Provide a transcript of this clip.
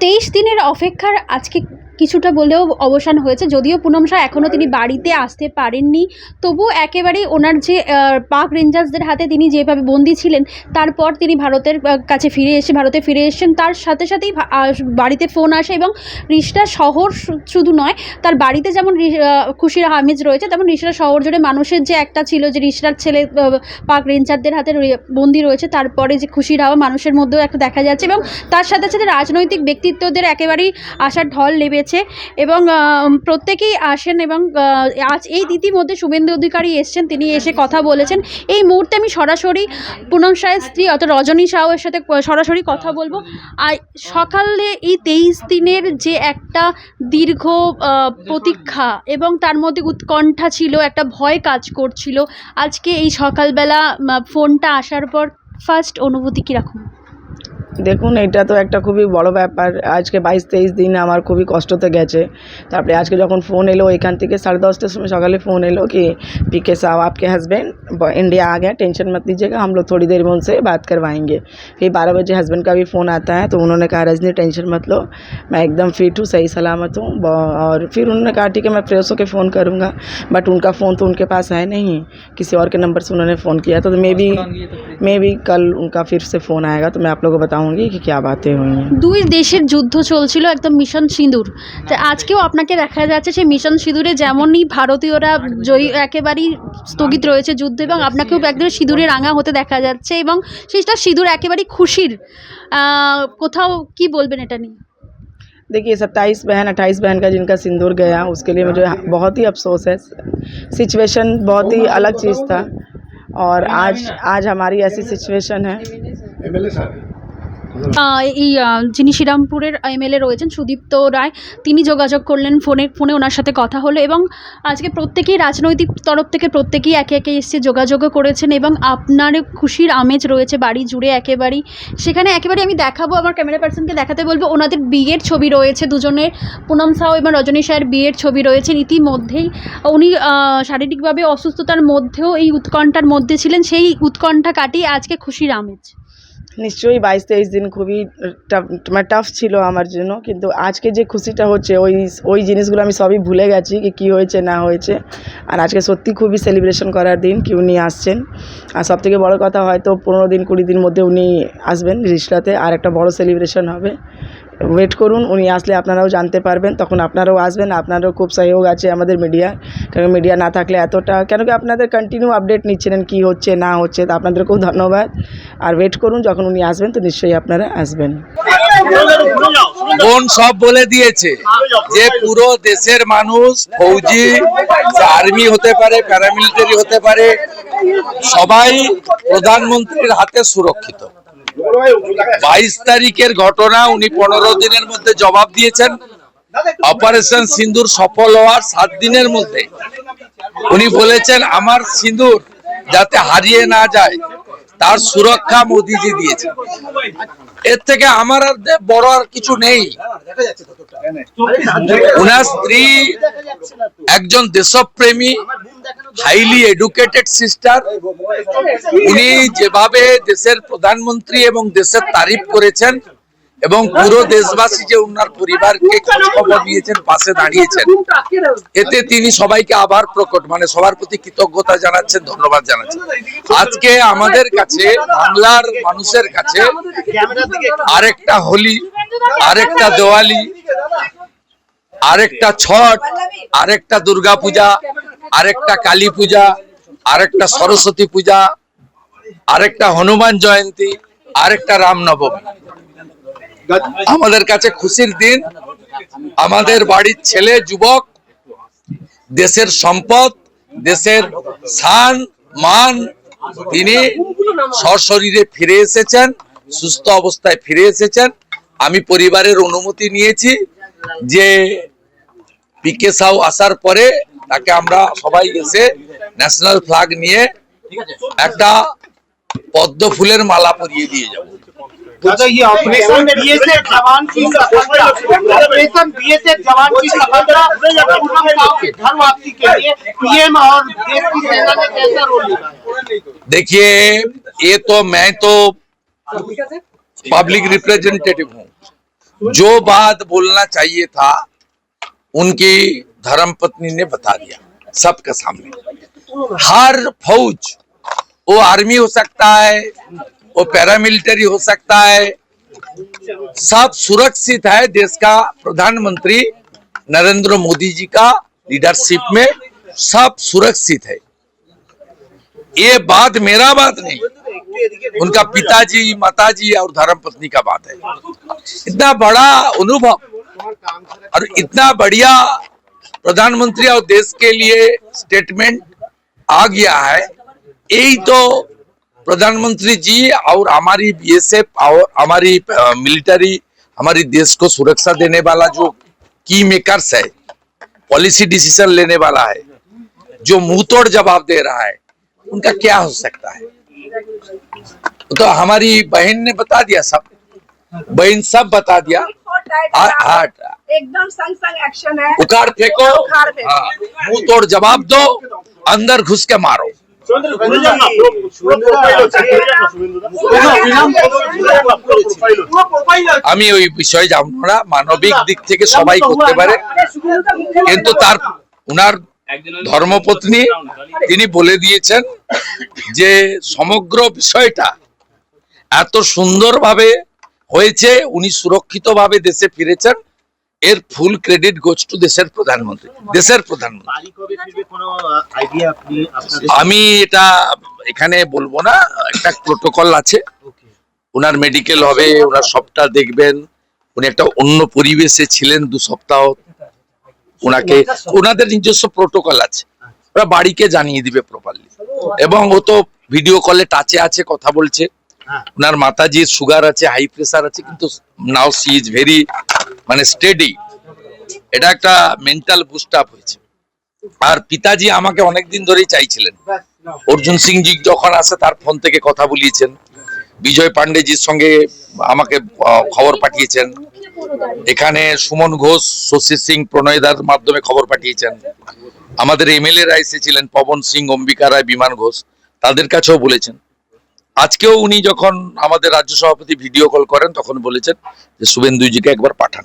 তেইশ দিনের অপেক্ষার আজকে কিছুটা বলেও অবসান হয়েছে। যদিও পুনম শাহ এখনও তিনি বাড়িতে আসতে পারেননি, তবু একেবারেই ওনার যে পাক রেঞ্জার্সদের হাতে তিনি যেভাবে বন্দি ছিলেন, তারপর তিনি ভারতের কাছে ফিরে এসে, ভারতে ফিরে এসেছেন। তার সাথে সাথেই বাড়িতে ফোন আসে এবং রিষ্টা শহর শুধু নয়, তার বাড়িতে যেমন খুশির হামিজ রয়েছে, তেমন রিষ্টা শহর জুড়ে মানুষের যে একটা ছিল যে রিষ্টার ছেলে পাক রেঞ্জারদের হাতে বন্দি রয়েছে, তারপরে যে খুশির হাওয়া মানুষের মধ্যেও একটা দেখা যাচ্ছে এবং তার সাথে সাথে রাজনৈতিক ব্যক্তিত্বদের একেবারেই আসার ঢল লেবেছে এবং প্রত্যেকেই আসেন এবং আজ এই ইতিমধ্যে শুভেন্দু অধিকারী এসছেন। তিনি এসে কথা বলেছেন। এই মুহূর্তে আমি সরাসরি পুনম শাহের স্ত্রী অর্থাৎ রজনী সাহের সাথে সরাসরি কথা বলব। আর সকালে এই তেইশ দিনের যে একটা দীর্ঘ প্রতীক্ষা এবং তার মধ্যে উৎকণ্ঠা ছিল, একটা ভয় কাজ করছিল, আজকে এই সকালবেলা ফোনটা আসার পর ফার্স্ট অনুভূতি কীরকম দেখুন এটা তো একটা খুবই বড় ব্যাপার আজকে বাইশ তেইশ দিন আমার খুবই কষ্টতে গেছে তারপরে আজকে যখন ফোন এলো এখান থেকে সাড়ে দশটার সময় সকালে फ़ोन एलो कि पी के साहब आपके हस्बैंड इंडिया आ गए टेंशन मत लीजिएगा हम लोग थोड़ी देर में उनसे बात करवाएंगे फिर बारह बजे हस्बैंड का भी फ़ोन आता है तो उन्होंने कहा रजनी टेंशन मत लो मैं एकदम फिट हूँ सही सलामत हूँ ब- और फिर उन्होंने कहा ठीक है मैं फ्रेश होकर फ़ोन करूँगा बट उनका फ़ोन तो उनके पास है नहीं किसी और के नंबर से उन्होंने फ़ोन किया था तो मे बी मे बी कल उनका फिर से फ़ोन आएगा तो मैं आप लोगों को बताऊँगी कि क्या बातें हुई हैं দুই দেশের যুদ্ধ চলছিল একদম মিশন সিঁদুর তো আজকেও আপনাকে দেখা যাচ্ছে সেই মিশন সিঁদুরে যেমনই ভারতীয়রা জয়ী একেবারেই স্থগিত রয়েছে যুদ্ধ এবং আপনাকেও একদম সিঁদুরে রাঙা হতে দেখা যাচ্ছে এবং সেটা সিঁদুর একেবারেই খুশির আহ, কোথাও কি বলবেন এটা নিয়ে देखिए सत्ताईस बहन अट्ठाईस बहन का जिनका सिंदूर गया उसके लिए मुझे बहुत ही अफसोस है सिचुएशन बहुत ही अलग चीज़ था और आज आज हमारी ऐसी सिचुएशन है আহ, এই যিনি শ্রীরামপুরের এমএলএ রয়েছেন সুদীপ্ত রায়, তিনি যোগাযোগ করলেন ফোনে ফোনে ওনার সাথে কথা হলো এবং আজকে প্রত্যেকেই রাজনৈতিক তরফ থেকে প্রত্যেকেই একে একে এসে যোগাযোগও করেছেন এবং আপনার খুশির আমেজ রয়েছে বাড়ি জুড়ে একেবারেই। সেখানে একেবারে আমি দেখাবো, আমার ক্যামেরা পার্সনকে দেখাতে বলব, ওনাদের বিয়ের ছবি রয়েছে, দুজনের, পুনম সাউ এবং রজনী সাহের বিয়ের ছবি রয়েছে, ইতিমধ্যেই উনি শারীরিকভাবে অসুস্থতার মধ্যেও এই উৎকণ্ঠার মধ্যে ছিলেন, সেই উৎকণ্ঠা কাটিয়ে আজকে খুশির আমেজ। নিশ্চয়ই বাইশ তেইশ দিন খুবই মানে টাফ ছিল আমার জন্য, কিন্তু আজকে যে খুশিটা হচ্ছে, ওই ওই জিনিসগুলো আমি সবই ভুলে গেছি কি কী হয়েছে, না হয়েছে। আর আজকে সত্যি খুবই সেলিব্রেশন করার দিন কি উনি আসছেন। আর সব থেকে বড়ো কথা হয়তো পনেরো দিন, কুড়ি দিন মধ্যে উনি আসবেন রিসলাতে, আর একটা বড় সেলিব্রেশন হবে। ওয়েট করুন, উনি আসলে আপনারাও জানতে পারবেন, তখন আপনারাও আসবেন, আপনারও খুব সহযোগ আছে আমাদের মিডিয়া কারণ মিডিয়া না থাকলে এতটা কেন কি আপনাদের কন্টিনিউ আপডেট নিচ্ছিলেন কী হচ্ছে, না হচ্ছে, তো আপনাদেরকেও ধন্যবাদ। আর ওয়েট করুন, যখন উনি আসবেন, তো নিশ্চয়ই আপনারা আসবেন। বোন সব বলে দিয়েছে যে পুরো দেশের মানুষ ফৌজি, আর্মি হতে পারে প্যারামিলিটারি হতে পারে, সবাই প্রধানমন্ত্রীর হাতে সুরক্ষিত। বাইশ তারিখের ঘটনা, উনি পনেরো দিনের মধ্যে জবাব দিয়েছেন। অপারেশন সিন্দুর সফল হওয়ার সাত দিনের মধ্যে। উনি বলেছেন, আমার সিন্দুর যাতে হারিয়ে না যায়, তার সুরক্ষা মোদিজি দিয়েছে এর থেকে আমার আর বড় আর কিছু নেই। উনার স্ত্রী একজন দেশপ্রেমী হাইলি এডুকেটেড সিস্টার উনি যেভাবে দেশের প্রধানমন্ত্রী এবং দেশের তারিফ করেছেন এবং পুরো দেশবাসী যে উনার পরিবারকে খবর নিয়েছেন পাশে দাঁড়িয়েছেন। এতে তিনি সবাইকে আবার প্রকট মানে সবার প্রতি কৃতজ্ঞতা জানাচ্ছেন ধন্যবাদ জানাচ্ছেন। আজকে আমাদের কাছে বাংলার মানুষের কাছে আরেকটা হোলি আরেকটা দেওয়ালি আরেকটা ছট আরেকটা দুর্গা পূজা আরেকটা কালী পূজা আরেকটা সরস্বতী পূজা আরেকটা হনুমান জয়ন্তী আরেকটা রামনবমী। আমাদের কাছে খুশির দিন। আমাদের বাড়ির ছেলে, যুবক, দেশের সম্পদ, দেশের শান মান, তিনি সশরীরে ফিরে এসেছেন, সুস্থ অবস্থায় ফিরে এসেছেন। আমি পরিবারের অনুমতি নিয়েছি যে পিকে সাউ আসার পরে তাকে আমরা সবাই এসে ন্যাশনাল ফ্ল্যাগ নিয়ে একটা পদ্ম ফুলের মালা পরিয়ে দিয়ে যাব। दादा ये ऑपरेशन बीएसएफ जवान की सफलता। ऑपरेशन बीएसएफ जवान की सफलता पूनम के घर वापसी के लिए पीएम और देश की सेना ने कैसा रोल निभाया? देखिए ये तो मैं तो पब्लिक रिप्रेजेंटेटिव हूँ। जो बात बोलना चाहिए था उनकी धर्मपत्नी ने बता दिया सबके सामने। हर फौज वो आर्मी हो सकता है वो पैरामिलिट्री हो सकता है। सब सुरक्षित है देश का प्रधानमंत्री नरेंद्र मोदी जी का लीडरशिप में। सब सुरक्षित है। ये बात मेरा बात नहीं, उनका पिताजी, माताजी और धर्मपत्नी का बात है। इतना बड़ा अनुभव और इतना बढ़िया प्रधानमंत्री और देश के लिए स्टेटमेंट आ गया है। यही तो प्रधानमंत्री जी और हमारी बीएसएफ और हमारी मिलिट्री हमारी देश को सुरक्षा देने वाला जो की मेकर्स है पॉलिसी डिसीज़न लेने वाला है जो मुँह तोड़ जवाब दे रहा है उनका क्या हो सकता है? तो हमारी बहन ने बता दिया सब। बहन सब बता दिया। एकदम संग संग एक्शन है। उखाड़ फेंको। उखाड़ फेंको। हाँ, मुँह तोड़ जवाब दो अंदर घुस के मारो। আমি ওই বিষয়ে যাব না মানবিক দিক থেকে সবাই করতে পারে। কিন্তু তার উনার ধর্মপত্নী তিনি বলে দিয়েছেন যে সমগ্র বিষয়টা এত সুন্দরভাবে হয়েছে উনি সুরক্ষিতভাবে দেশে ফিরেছেন। এর ফুল ক্রেডিট গোজ টু দেশের প্রধানমন্ত্রী দেশের প্রধানমন্ত্রী। আমি এটা এখানে বলব না একটা প্রোটোকল আছে। ওনার মেডিকেল হবে ওনার সবটা দেখবেন। উনি একটা অন্য পরিবেশে ছিলেন দু সপ্তাহ। ওনাকে ওনাদের নিজস্ব প্রোটোকল আছে। ওরা বাড়িকে জানিয়ে দিবে প্রপারলি এবং ও তো ভিডিও কলে টাচে আছে কথা বলছে। হ্যাঁ। ওনার মাতাজির সুগার আছে হাই প্রেসার আছে কিন্তু নাও সি ইজ ভেরি মানে স্টেডি এটা একটা মেন্টাল বুস্ট আপ হয়েছে। আর পিতাজি আমাকে অনেকদিন ধরেই চাইছিলেন। অর্জুন সিং জি যখন আসে, তার ফোন থেকে কথা বলিয়েছেন। বিজয় পান্ডেজির সঙ্গে আমাকে খবর পাঠিয়েছেন। এখানে সুমন ঘোষ, শশী সিং প্রণয়দার মাধ্যমে খবর পাঠিয়েছেন। আমাদের এমএলএ রা এসেছিলেন, পবন সিং, অম্বিকা রায়, বিমান ঘোষ, তাদের কাছেও বলেছেন। আজকেও উনি যখন আমাদের রাজ্য সভাপতি ভিডিও কল করেন, তখন বলেছেন যে, শুভেন্দুজিকে একবার পাঠান।